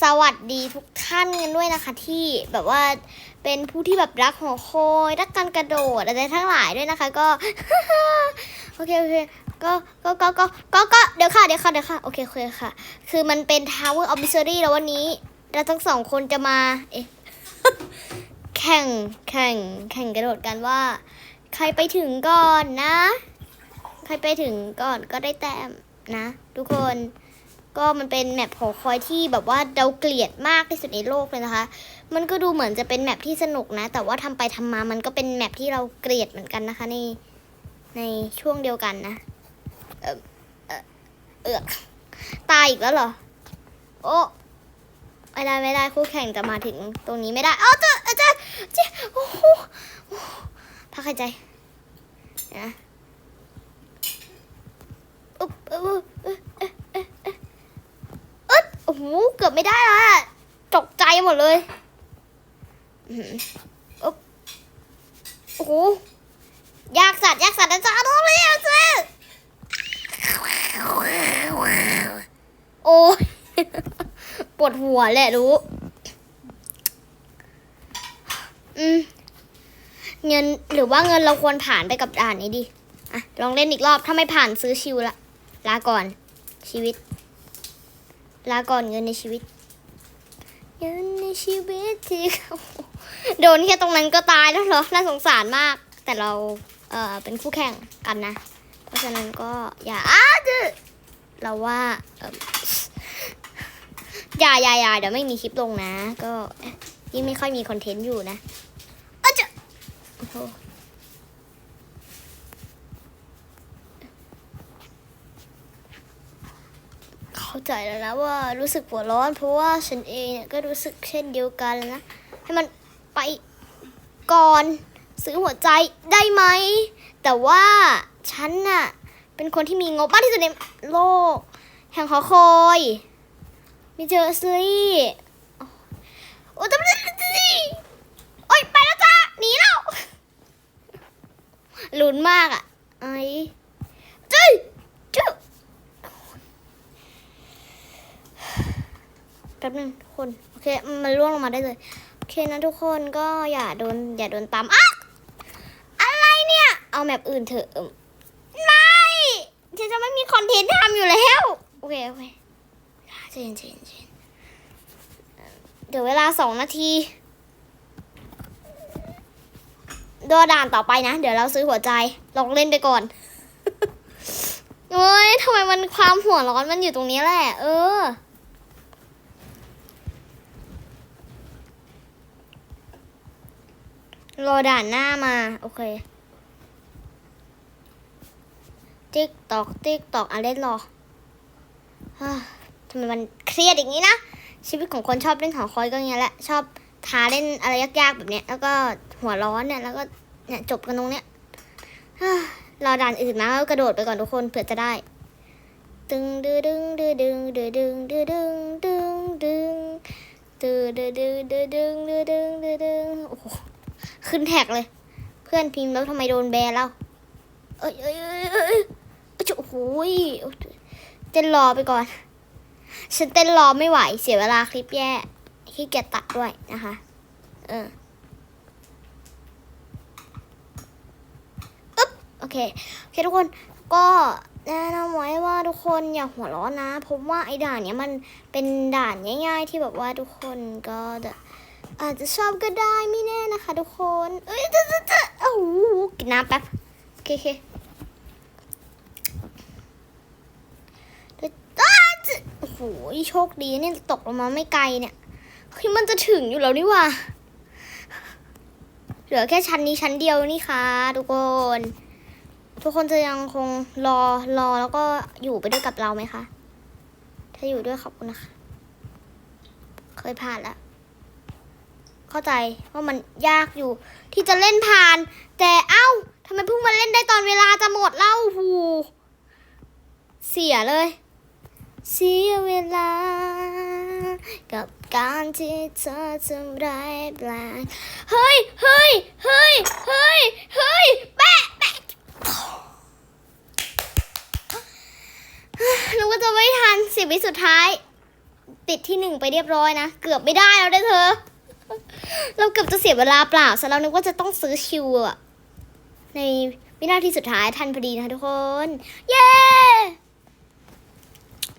สวัสดีทุกท่านกันด้วยนะคะ ที่แบบว่าเป็นผู้ที่แบบรักหัวโคอยรักการกระโดดอะไรทั้งหลายด้วยนะคะ ก็โอเคโอเคก็ก็ก็ก็ก็ก็เดี๋ยวค่ะเดี๋ยวค่ะเดี๋ยวค่ะโอเคโอเคค่ะ คือมันเป็น Tower Observatory แล้ววันนี้ เราทั้งสองคนจะมาเอ๊ะแข่งแข่งแข่งกระโดดกันว่า ใครไปถึงก่อนนะ ใครไปถึงก่อนก็ได้แต้มนะ ทุกคน ก็มันเป็นแมปหอคอยที่แบบว่าเราเกลียดมากที่สุดในโลกเลยนะคะ มันก็ดูเหมือนจะเป็นแมปที่สนุกนะ แต่ว่าทำไปทำมามันก็เป็นแมปที่เราเกลียดเหมือนกันนะคะในในช่วงเดียวกันนะ เออเออเออตายอีกแล้วเหรอ โอ้ไม่ได้ไม่ได้คู่แข่งจะมาถึงตรงนี้ไม่ได้เอ้าเจ้าเจ้าเจ้าโอ้โหพักหายใจเดี๋ยวนะอุ๊บอุ๊บอุ๊บเอ๊ะเอ๊ะเอ๊ะเอ๊ะเอ๊ะโอ้โหเกือบไม่ได้และตกใจหมด เลยอื้อหืออุ๊บโอ้โหยากสัตว์ยากสัตว์นะจ๊ะโดนเลยอะเจ้าโอ้ยปวดหัวแหละรู้ อืม เงินหรือว่าเงินเราควรผ่านไปกับด่านนี้ดิอะลองเล่นอีกรอบ ถ้าไม่ผ่านซื้อชิวละ ลาก่อนชีวิต ลาก่อนเงินในชีวิตเงิน ชีวิตที่โดนแค่ตรงนั้นก็ตายแล้วเหรอ น่าสงสารมาก แต่เรา เออเป็นคู่แข่งกันนะ เพราะฉะนั้นก็อย่าอ้าดื้อเราว่าอย่าอย่าอย่าเดี๋ยวไม่มีคลิปลงนะ ก็ยิ่งไม่ค่อยมีคอนเทนต์อยู่นะอาจะโอ้ เข้าใจแล้วนะว่ารู้สึกหัวร้อน เพราะว่าฉันเองเนี่ยก็รู้สึกเช่นเดียวกันนะ ให้มันไปก่อนซื้อหัวใจได้ไหม แต่ว่าฉันน่ะเป็นคนที่มีงบมากที่สุดในโลก แห่งหอคอยมีเจอซีโอ้ตำรวจโอ้ยไปแล้วจ้าหนีแล้วลุ้นมากอะไอ้จุ้ยจุ้ย ป๊บนึงทุกคน โอเค มันล่วงลงมาได้เลย โอเคนะทุกคนก็อย่าโดน อย่าโดนตามอะอะไรเนี่ย เอาแมปอื่นเถอะไม่ฉันจะไม่มีคอนเทนต์ทำอยู่แล้ว โอเค โอเคเจนเจนเจนเดี๋ยวเวลาสองนาทีดอด่านต่อไปนะ เดี๋ยวเราซื้อหัวใจ ลองเล่นไปก่อนเฮ้ยทำไมมันความหัวร้อนมันอยู่ตรงนี้แหละ เออ รอด่านหน้ามา โอเค ติ๊กตอก ติ๊กตอกอะเล่นรอทำไมมันเครียดอย่างนี้นะ ชีวิตของคนชอบเล่นหอคอยก็อย่างนี้แหละ ชอบท้าเล่นอะไรยากๆแบบเนี้ย แล้วก็หัวร้อนเนี่ย แล้วก็เนี่ยจบกันตรงเนี้ยรอด่านอื่นมาก็กระโดดไปก่อนทุกคนเผื่อจะได้ ตึงดึงดึงดึงดึงดึงดึงดึงดึงดึงดึงดึงดึงดึงดึงดึงดึงโอ้ ขึ้นแท็กเลย เพื่อนพิมพ์แล้วทำไมโดนแบนแล้วเอ้ยเอ้ยเอ้ยเอ้ยเอ้ยโอ้โหยเต้นรอไปก่อน ฉันเต้นรอไม่ไหว เสียเวลาคลิปแย่ขี้เกียจตัดด้วยนะคะ เอออึ๊บโอเค โอเคทุกคน ก็แนะนำไว้ว่าทุกคนอย่าหัวร้อนนะ เพราะว่าไอ้ด่านเนี้ยมันเป็นด่านง่าย ๆ ที่แบบว่าทุกคนก็จะ อาจจะชอบก็ได้ไม่แน่นะคะ ทุกคน เอ้ยจะจะจะโอ้โหกินน้ำแป๊บโอเคโอเคอ้าจะโอ้โหโชคดีเนี่ยตกลงมาไม่ไกลเนี่ยเฮ้ยมันจะถึงอยู่แล้วนี่ว่า เหลือแค่ชั้นนี้ชั้นเดียวนี่ค่ะ ทุกคน ทุกคนจะยังคงรอรอแล้วก็อยู่ไปด้วยกับเราไหมคะ ถ้าอยู่ด้วยขอบคุณนะคะ เคยผ่านแล้ว เข้าใจว่ามันยากอยู่ ที่จะเล่นผ่าน แต่เอ้าทำไมเพิ่งมาเล่นได้ตอนเวลาจะหมดเล่าหูเสียเลย เสียเวลา กับการที่เธอทำร้ายแปลกเฮ้ยเฮ้ยเฮ้ยเฮ้ยเฮ้ยแปะแปะนึกว่าจะไม่ทันสิบวิสุดท้าย ติดที่หนึ่งไปเรียบร้อยนะ เกือบไม่ได้แล้วได้อเธอ เราเกือบจะเสียเวลาเปล่าซะแล้วนึกว่าจะต้องซื้อชิวอะในวินาทีสุดท้ายทันพอดีนะทุกคน เย้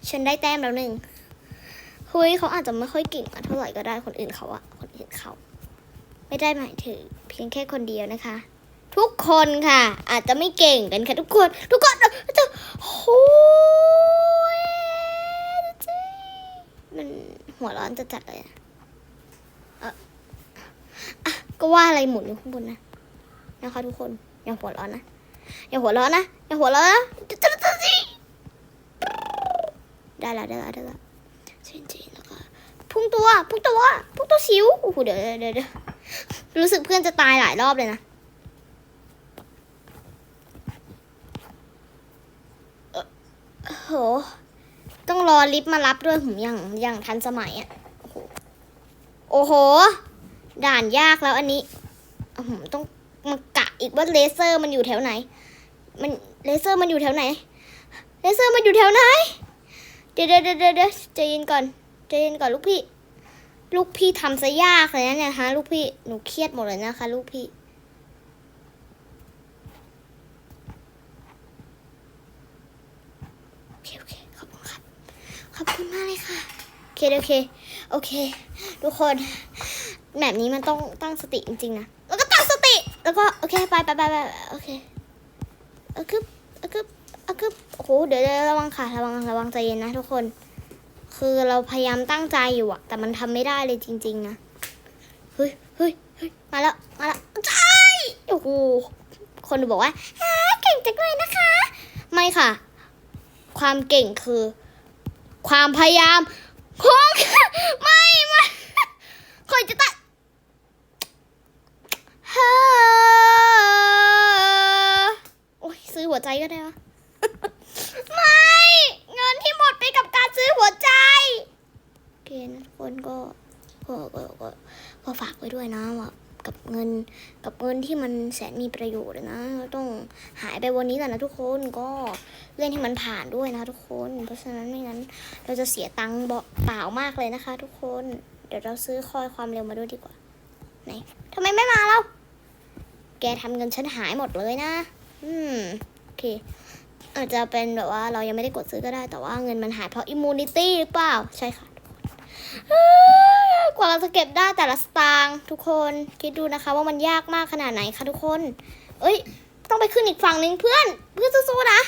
ฉันได้แต้มแล้วหนึ่งเฮ้ยเขาอาจจะไม่ค่อยเก่งเท่าไหร่ก็ได้คนอื่นเขาอะคนอื่นเขา ไม่ได้หมายถึงเพียงแค่คนเดียวนะคะ ทุกคนค่ะ อาจจะไม่เก่งกันค่ะทุกคน ทุกคนจะโอ้ยมันหัวร้อนจะจัดเลยอะเอ่ออะก็ ว่าอะไรหมุนอยู่ข้างบนนะนะคะทุกคนอย่าหัวร้อนนะอย่าหัวร้อนนะอย่าหัวร้อนนะได้แล้วได้แล้วได้แล้วเช่นจแล้วก็พุ่งตัวพุ่งตัวพุ่งตัวสิวโอ้โหเดี๋ยวเดี๋ยวเดี๋ยวรู้สึกเพื่อนจะตายหลายรอบเลยนะโหต้องรอลิฟต์มารับด้วยผมอย่างอย่างทันสมัยอะโอ้โห ด่านยากแล้วอันนี้ต้องมากะอีกว่าเลเซอร์มันอยู่แถวไหน มันเลเซอร์มันอยู่แถวไหน เลเซอร์มันอยู่แถวไหนเดี๋ยวเดี๋ยวเดี๋ยวเดี๋ยวใจเย็นก่อนใจเย็นก่อนลูกพี่ ลูกพี่ทำซะยากเลยนะเนี่ยฮะลูกพี่หนูเครียดหมดเลยนะคะ ลูกพี่โอเคโอเคขอบคุณครับ ขอบคุณมากเลยค่ะ โอเคโอเคโอเค ทุกคน แบบนี้มันต้องตั้งสติจริงๆนะ แล้วก็ตั้งสติ แล้วก็โอเคไปไปไปไปโอเคเอาคึบเอาคึบเอาคึบโอ้โหเดี๋ยวเดี๋ยวระวังค่ะ ระวังระวังใจเย็นนะทุกคน คือเราพยายามตั้งใจอยู่อะแต่มันทำไม่ได้เลยจริง ๆ นะ เฮ้ยเฮ้ยเฮ้ยมาแล้ว มาแล้วใช่โอ้โห คนดูบอกว่าฮ่าเก่งจังเลยนะคะ ไม่ค่ะ ความเก่งคือ ความพยายามของไม่ไม่คอยจะตัด ฮ่าโอ้ยซื้อหัวใจก็ได้วะไม่ เงินที่หมดไปกับการซื้อหัวใจโอเคนะทุกคนก็ก็ก็ก็ฝากไว้ด้วยนะว่ากับเงินกับเงินที่มันแสนมีประโยชน์นะเราต้องหายไปวันนี้แหละนะทุกคนก็เล่นให้มันผ่านด้วยนะคะทุกคน เพราะฉะนั้นไม่งั้น เราจะเสียตังค์เปล่ามากเลยนะคะ ทุกคน เดี๋ยวเราซื้อคอยความเร็วมาด้วยดีกว่าไหนทำไมไม่มาเรา แกทำเงินฉันหายหมดเลยนะ อืม โอเค อาจจะเป็นแบบว่าเรายังไม่ได้กดซื้อก็ได้ แต่ว่าเงินมันหายเพราะอิมมูนิตี้หรือเปล่า ใช่ค่ะกว่าเราจะเก็บได้แต่ละสตางค์ทุกคนคิดดูนะคะ ว่ามันยากมากขนาดไหนคะทุกคน เอ้ย ต้องไปขึ้นอีกฝั่งหนึ่งเพื่อน เพื่อนสู้ๆนะ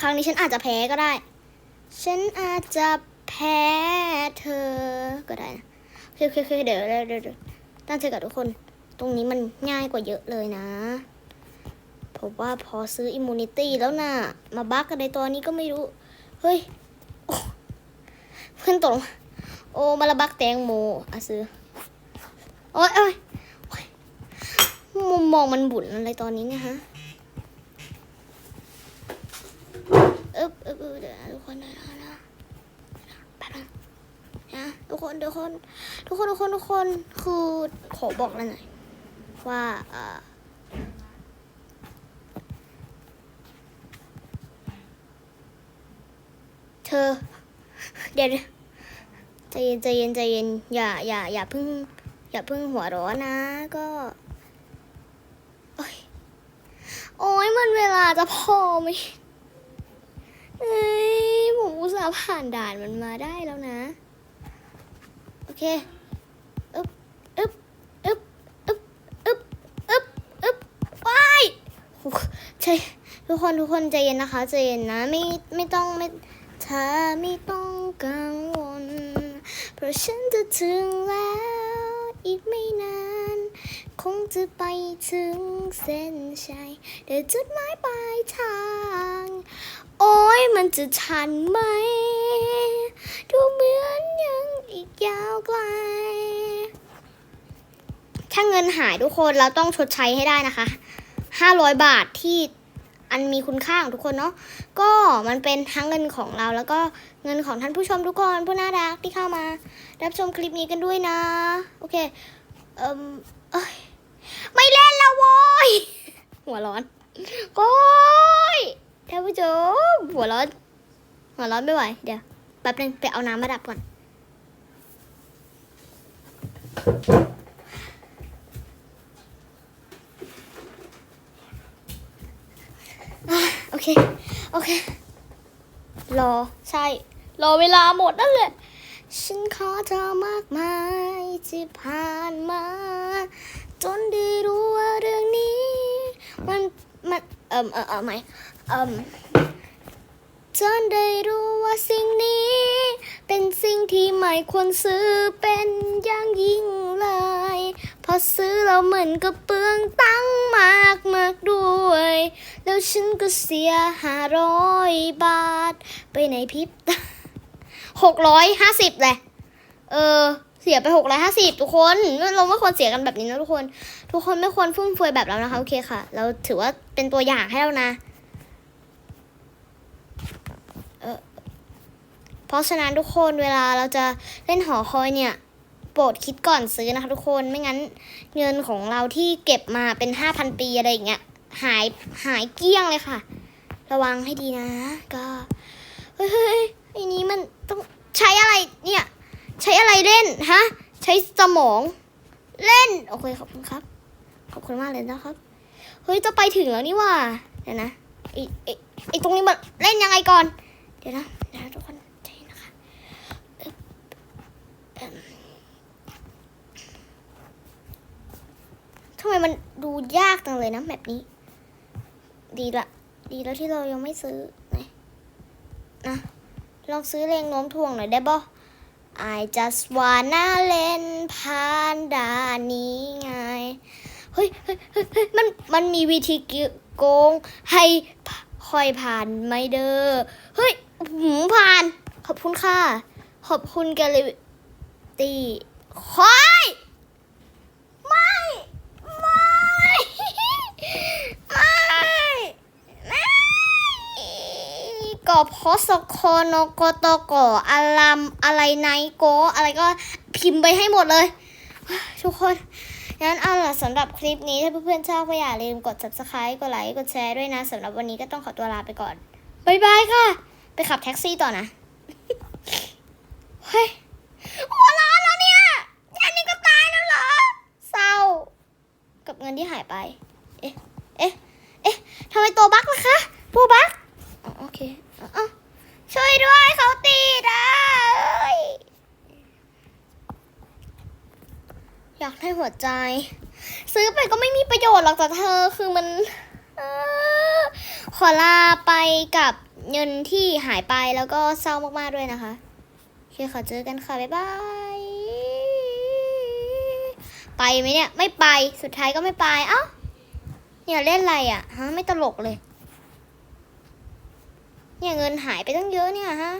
ครั้งนี้ฉันอาจจะแพ้ก็ได้ ฉันอาจจะแพ้เธอก็ได้นะโอเคโอเคโอเคเดี๋ยวเดี๋ยวเดี๋ยวเดี๋ยวตั้งใจกับทุกคน ตรงนี้มันง่ายกว่าเยอะเลยนะ ผมว่าพอซื้ออิมมูนิตี้แล้วนะ่ะ มาบักกันในตัวนี้ก็ไม่รู้ เฮ้ยเพื่อนตกลงโอ้มาละบักแตงโมอะซื้อ โอ้ยโอ้ยมุมมองมันบุญอะไรตอนนี้เนี่ยฮะเอ๊บเอ๊บเดี๋ยวทุกคนเดี๋ยวนะนะแป๊บนึงนะทุกคนทุกคน ทุกคนทุกคนทุกคนคือขอบอกเลยหน่อย ว่าเออเธอ เดี๋ยวใจเย็นใจเย็นใจเย็นอย่าอย่าอย่าเพิ่ง อย่าเพิ่งหัวร้อนนะ ก็ โอ้ยโอ้ยมันเวลาจะพอไหมเอ้ยผมอุตส่าห์ผ่านด่านมันมาได้แล้วนะ โอเคอึ๊บอึ๊บอึ๊บอึ๊บอึ๊บอึ๊บอึ๊บว้ายโอ้ ใช่ทุกคนทุกคนใจเย็นนะคะใจเย็นนะไม่ไม่ต้องไม่เธอไม่ต้องกังวล เพราะฉันจะถึงแล้ว อีกไม่นาน คงจะไปถึงเส้นชัยเดี๋ยวจุดหมายปลายทาง โอ้ยมันจะทันไหม ดูเหมือนยังอีกยาวไกลถ้าเงินหายทุกคนเราต้องชดใช้ให้ได้นะคะ 500 บาทที่อันมีคุณค่าของทุกคนเนาะก็มันเป็นทั้งเงินของเราแล้วก็เงินของท่านผู้ชมทุกคนผู้น่ารักที่เข้ามา รับชมคลิปนี้กันด้วยนะ โอเคเอ่มเอ้ยไม่เล่นแล้วโว้ยหัวร้อนโอ้ยท่านผู้ชมหัวร้อนหัวร้อนไม่ไหวเดี๋ยวแป๊บนึงไปเอาน้ำมาดับก่อน อะโอ เค โอเค รอ ใช่ รอเวลาหมดนั่นแหละ ฉันขอเธอมากมายที่ผ่านมา จนได้รู้ว่าเรื่องนี้ มัน มัน เอ่มเอ่อเอ่อไม่เอ่มจนได้รู้ว่าสิ่งนี้ เป็นสิ่งที่ไม่ควรซื้อเป็นอย่างยิ่งเลย พอซื้อเราเหมือนกับเปลืองตังมากมากด้วย แล้วฉันก็เสียห้าร้อยบาท ไปในพิบตาหกร้อยห้าสิบเลยเออ เสียไปหกร้อยห้าสิบทุกคน เราไม่ควรเสียกันแบบนี้นะทุกคน ทุกคนไม่ควรฟุ่มเฟือยแบบเรานะคะ โอเคค่ะ เราถือว่าเป็นตัวอย่างให้เรานะเออเพราะฉะนั้นทุกคนเวลาเราจะเล่นหอคอยเนี่ย โปรดคิดก่อนซื้อนะคะทุกคนไม่งั้นเงินของเราที่เก็บมาเป็นห้าพันปีอะไรอย่างเงี้ยหายหายเกลี้ยงเลยค่ะ ระวังให้ดีนะ ก็เฮ้ยเฮ้ยเฮ้ยไอ้นี้มันต้องใช้อะไรเนี่ย ใช้อะไรเล่นฮะใช้สมองเล่นโอเคขอบคุณครับ ขอบคุณมากเลยนะครับเฮ้ยจะไปถึงแล้วนี่ว่าเดี๋ยวนะไอไอไอตรงนี้มันเล่นยังไงก่อน เดี๋ยวนะเดี๋ยวนะทุกคนนะคะเอิ่มเอิ่มทำไมมันดูยากจังเลยนะแบบนี้ ดีละ ดีแล้วที่เรายังไม่ซื้อไหนะลองซื้อเลงโน้มถ่วงหน่อยได้บ่ I just wanna เล่นผ่านด่านนี้ไง เฮ้ยเฮ้ยเฮ้ยมันมันมีวิธีโกงให้ค่อยผ่านไหมเด้อ เฮ้ยหืมผ่าน ขอบคุณค่ะ ขอบคุณแกลยตีคอยไม่ ไม่ ไม่ ไม่ กพสคนโกตโกอารัมอะไรไนโก อะไรก็พิมพ์ไปให้หมดเลย ทุกคนงั้นเอาล่ะสำหรับคลิปนี้ถ้าเพื่อนๆชอบก็อย่าลืมกด subscribe กดไลค์กดแชร์ด้วยนะสำหรับวันนี้ก็ต้องขอตัวลาไปก่อนบายบายค่ะ ไปขับแท็กซี่ต่อนะเฮ้ยหัวร้อนแล้วเนี่ยแค่นี้ก็ตายแล้วเหรอเศร้า กับเงินที่หายไป เอ๊ะ เอ๊ะ เอ๊ะทำไมตัวบั๊กล่ะคะตัวบั๊กโอเค ช่วยด้วยเขาตีดอะเอ้ยอยากได้หัวใจ ซื้อไปก็ไม่มีประโยชน์หรอกแต่เธอคือมันอขอลาไปกับเงินที่หายไปแล้วก็เศร้ามากๆด้วยนะคะโอเคขอเจอกันค่ะ บ๊ายบาย ไปไหมเนี่ย ไม่ไปสุดท้ายก็ไม่ไป เอ้าเนี่ยเล่นอะไรอะฮะไม่ตลกเลย เนี่ยเงินหายไปตั้งเยอะเนี่ยฮะ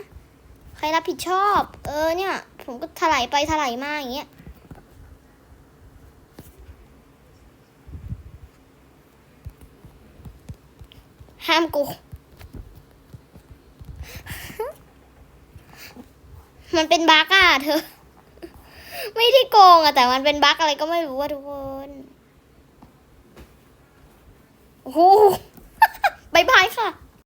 ใครรับผิดชอบ เออเนี่ย ผมก็ถลายไปถลายมาอย่างเงี้ย ห้ามกู มันเป็นบั๊กอะเธอ ไม่ได้โกงอะแต่มันเป็นบั๊กอะไรก็ไม่รู้อะทุกคนโอ้โหบายบายค่ะ